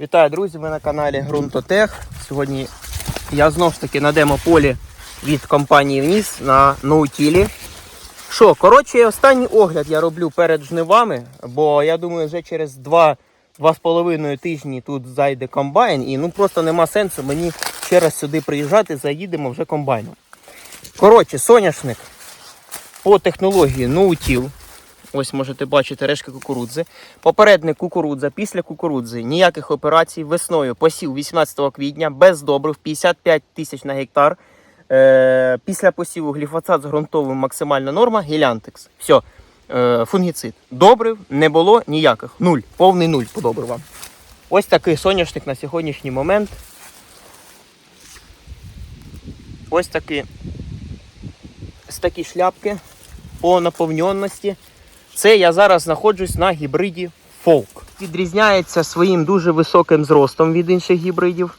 Вітаю, друзі! Ви на каналі Грунтотех. Сьогодні я знов ж таки на демо-полі від компанії Вніс на ноутілі. Що, коротше, останній огляд я роблю перед жнивами, бо я думаю, вже через 2-2,5 тижні тут зайде комбайн, і ну просто нема сенсу мені ще раз сюди приїжджати, заїдемо вже комбайном. Коротше, соняшник по технології ноутіл. Ось можете бачити решки кукурудзи. Попередник кукурудза після кукурудзи. Ніяких операцій весною посів 18 квітня без добрив 55 тисяч на гектар. Е, після посіву гліфосат з ґрунтовим максимальна норма гілянтекс. Все, е, фунгіцид. Добрив не було ніяких. Нуль. Повний нуль по добривам. Ось такий соняшник на сьогоднішній момент. Ось такі, ось такі шляпки по наповненності. Це я зараз знаходжусь на гібриді Folk. Відрізняється своїм дуже високим зростом від інших гібридів.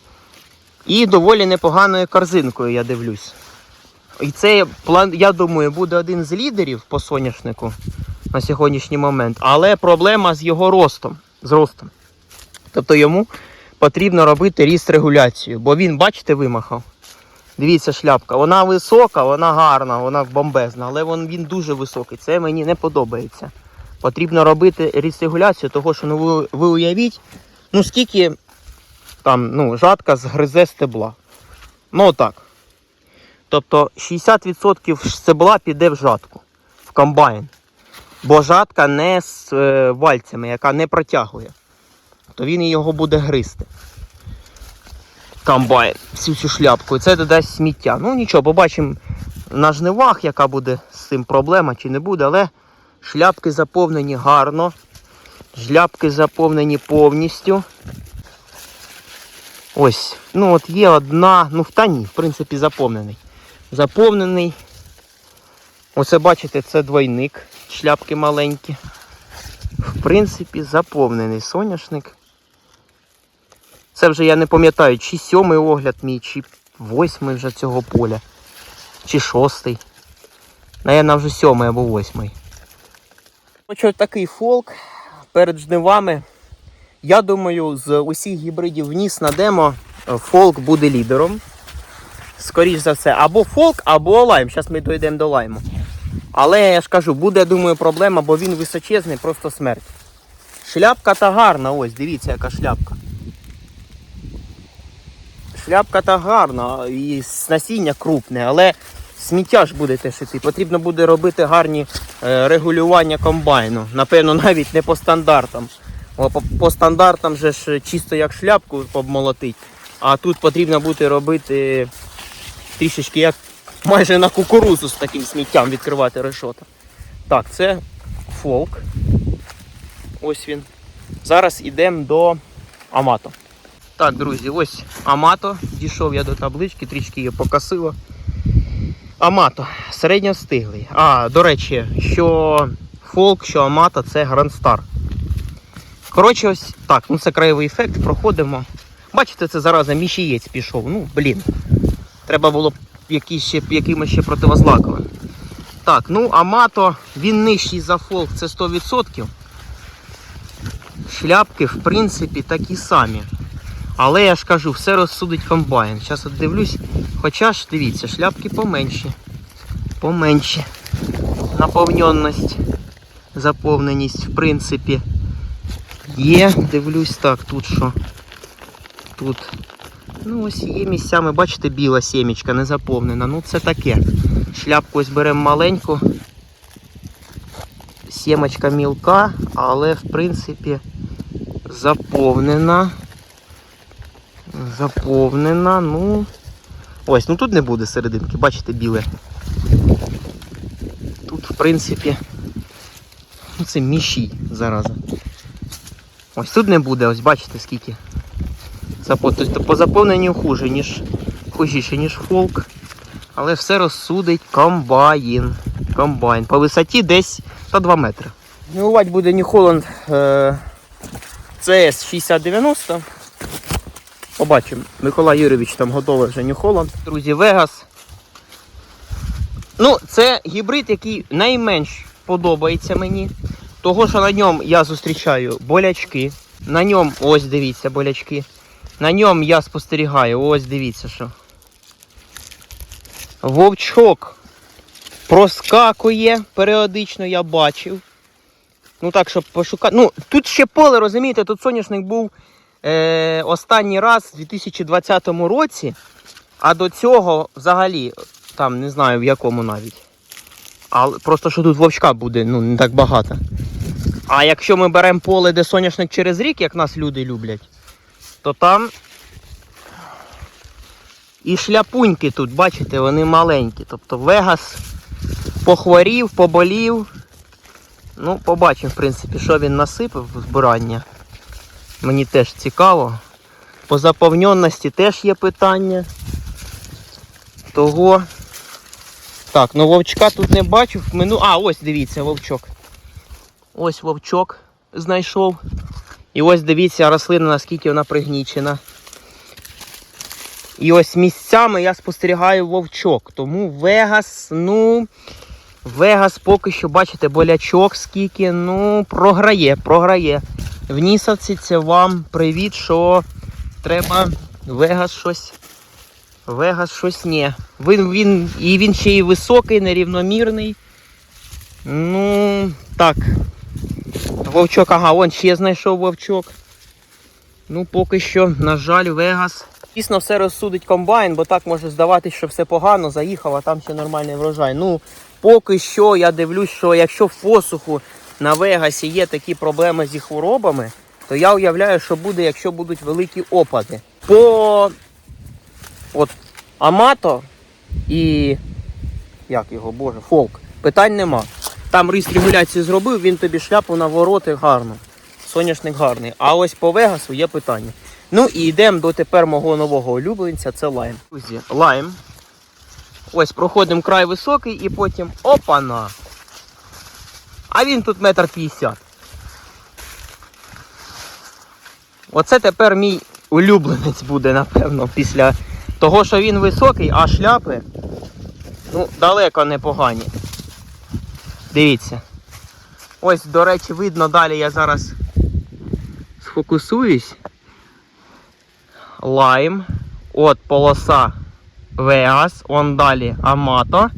І доволі непоганою корзинкою, я дивлюсь. І це, я думаю, буде один з лідерів по соняшнику на сьогоднішній момент. Але проблема з його ростом. З. Тобто йому потрібно робити ріст регуляцію, бо він, бачите, вимахав. Дивіться, шляпка. Вона висока, вона гарна, вона бомбезна, але він, дуже високий. Це мені не подобається. Потрібно робити регуляцію, того що ну, ви, ви уявіть, ну скільки там ну, жатка згризе стебла. Ну отак. Тобто 60% стебла піде в жатку, в комбайн. Бо жатка не з е, вальцями, яка не протягує. То він його буде гризти комбайн всю цю шляпку. І це додасть сміття. Ну нічого, побачимо на жнивах, яка буде з цим проблема чи не буде, але шляпки заповнені гарно. Шляпки заповнені повністю. Ось, ну от є одна, ну в та в принципі, заповнений. Заповнений. Оце бачите, це двойник. Шляпки маленькі. В принципі, заповнений соняшник. Це вже я не пам'ятаю, чи сьомий огляд мій, чи восьмий вже цього поля, чи шостий. Наверно, вже сьомий або восьмий. Ось такий фолк перед жнивами. Я думаю, з усіх гібридів вніс на демо фолк буде лідером. Скоріш за все, або фолк, або лайм. Зараз ми дійдемо до лайму. Але я ж кажу, буде, я думаю, проблема, бо він височезний, просто смерть. Шляпка та гарна, ось, дивіться, яка шляпка. Шляпка та гарна і насіння крупне, але сміття ж буде теж іти. Потрібно буде робити гарні е, регулювання комбайну. Напевно, навіть не по стандартам. По стандартам же ж чисто як шляпку обмолотить. А тут потрібно буде робити трішечки як майже на кукурузу з таким сміттям відкривати решота. Так, це фолк. Ось він. Зараз йдемо до Амато. Так, друзі, ось Амато. Дійшов я до таблички, трішки її покосило. Амато, середньостиглий. А, до речі, що фолк, що Амато це Грандстар. Коротше, ось так, ну це краєвий ефект, проходимо. Бачите, це зараза мішієць пішов. Ну, блін. Треба було ще, якимось ще противозлаковим. Так, ну Амато, він нижчий за фолк, це 100%. Шляпки, в принципі, такі самі. Але я ж кажу, все розсудить комбайн. Зараз от дивлюсь, хоча ж дивіться, шляпки поменші. Поменші. Наповненність, заповненість, в принципі, є. Дивлюсь так, тут що. Тут. Ну ось є місцями, бачите, біла сімечка не заповнена. Ну це таке. Шляпку ось беремо маленьку. Сімочка мілка, але в принципі заповнена. Заповнена, ну. Ось, ну тут не буде серединки, бачите, біле. Тут, в принципі, ну це міші зараза. Ось тут не буде, ось бачите скільки. Тобто по заповненню хуже, ніж хужіше, ніж фолк. Але все розсудить комбайн. Комбайн. По висоті десь та 2 метри. Гнилувати буде New Holland е, CS 6090. Побачимо. Микола Юрійович там готовий вже New. Друзі, Вегас. Ну, це гібрид, який найменш подобається мені. Того, що на ньому я зустрічаю болячки. На ньому, ось дивіться, болячки. На ньому я спостерігаю, ось дивіться що. Вовчок проскакує періодично, я бачив. Ну так, щоб пошукати. Ну, тут ще поле, розумієте, тут соняшник був е, останній раз у 2020 році, а до цього взагалі, там не знаю в якому навіть. Але просто що тут вовчка буде, ну, не так багато. А якщо ми беремо поле, де соняшник через рік, як нас люди люблять, то там і шляпуньки тут, бачите, вони маленькі. Тобто Вегас похворів, поболів. Ну, побачимо, в принципі, що він насипав збирання. Мені теж цікаво. По заповненності теж є питання. Того. Так, ну вовчка тут не бачу. Мину... А, ось дивіться, вовчок. Ось вовчок знайшов. І ось дивіться рослина, наскільки вона пригнічена. І ось місцями я спостерігаю вовчок. Тому Вегас, ну. Вегас поки що, бачите, болячок скільки, ну, програє, програє. В Нісовці це вам привіт, що треба Вегас щось. Вегас щось ні. Він, він, і він ще й високий, нерівномірний. Ну, так. Вовчок, ага, вон ще знайшов вовчок. Ну, поки що, на жаль, Вегас. Дійсно, все розсудить комбайн, бо так може здаватись, що все погано, заїхав, а там ще нормальний врожай. Ну, поки що я дивлюсь, що якщо в посуху на Вегасі є такі проблеми зі хворобами, то я уявляю, що буде, якщо будуть великі опади. По от Амато і. Як його, боже, фолк. Питань нема. Там ріст регуляції зробив, він тобі шляпу на вороти гарно. Соняшник гарний. А ось по Вегасу є питання. Ну і йдемо до тепер мого нового улюбленця, це лайм. Друзі, лайм. Ось проходимо край високий і потім опана. А він тут метр п'ятдесят. Оце тепер мій улюбленець буде, напевно, після того, що він високий, а шляпи ну, далеко не погані. Дивіться. Ось, до речі, видно, далі я зараз сфокусуюсь. Лайм. От полоса Вегас, он далі Амато.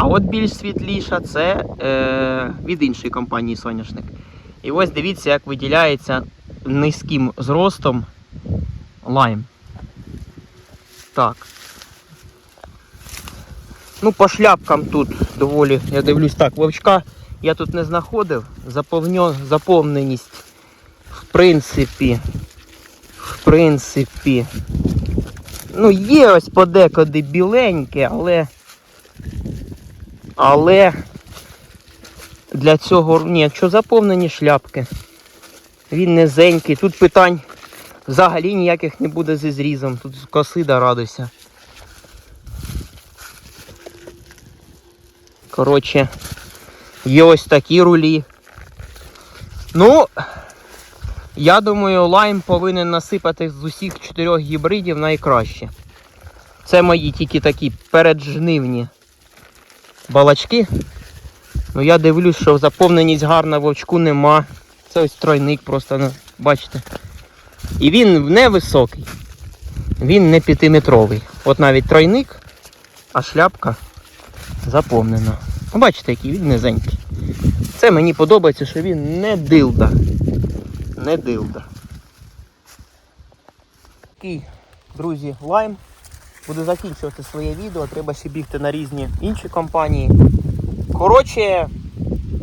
А от більш світліша це е, від іншої компанії соняшник. І ось дивіться, як виділяється низьким зростом лайм. Так. Ну, по шляпкам тут доволі, я дивлюсь так, вовчка я тут не знаходив. Заповньо, заповненість, в принципі, в принципі, ну, є ось подекуди біленьке, але. Але для цього, ні, якщо заповнені шляпки, він низенький. Тут питань взагалі ніяких не буде зі зрізом. Тут коси да радуйся. Коротше, є ось такі рулі. Ну, я думаю, лайм повинен насипати з усіх чотирьох гібридів найкраще. Це мої тільки такі переджнивні балачки. Ну я дивлюсь, що заповненість гарна вовчку нема. Це ось тройник просто, ну, бачите. І він не високий. Він не п'ятиметровий. От навіть тройник, а шляпка заповнена. Ну, Бачите, який він низенький. Це мені подобається, що він не дилда. Не дилда. Такий, друзі, лайм. Буду закінчувати своє відео, треба ще бігти на різні інші компанії. Коротше,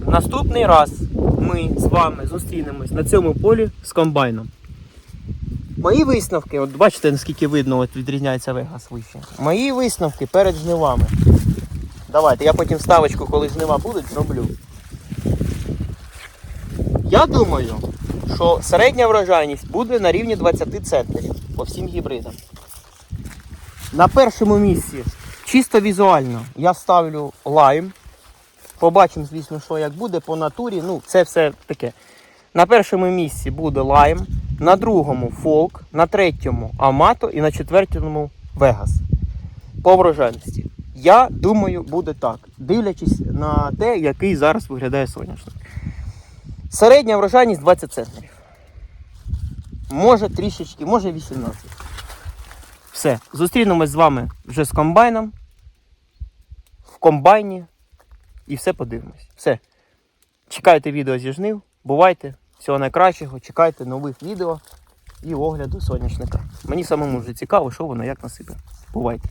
наступний раз ми з вами зустрінемось на цьому полі з комбайном. Мої висновки, от бачите, наскільки видно, от відрізняється вегас вище. Мої висновки перед жнивами. Давайте, я потім ставочку, коли жнива будуть, зроблю. Я думаю, що середня врожайність буде на рівні 20 центнерів по всім гібридам. На першому місці, чисто візуально, я ставлю лайм. Побачимо, звісно, що як буде по натурі. Ну, це все таке. На першому місці буде лайм, на другому фолк, на третьому амато і на четвертому вегас. По врожайності. Я думаю, буде так, дивлячись на те, який зараз виглядає соняшник. Середня врожайність 20 центнерів. може трішечки, може 18. Все, зустрінемось з вами вже з комбайном. В комбайні. І все подивимось. Все. Чекайте відео зі жнив. Бувайте. Всього найкращого. Чекайте нових відео і огляду соняшника. Мені самому вже цікаво, що воно як на себе. Бувайте.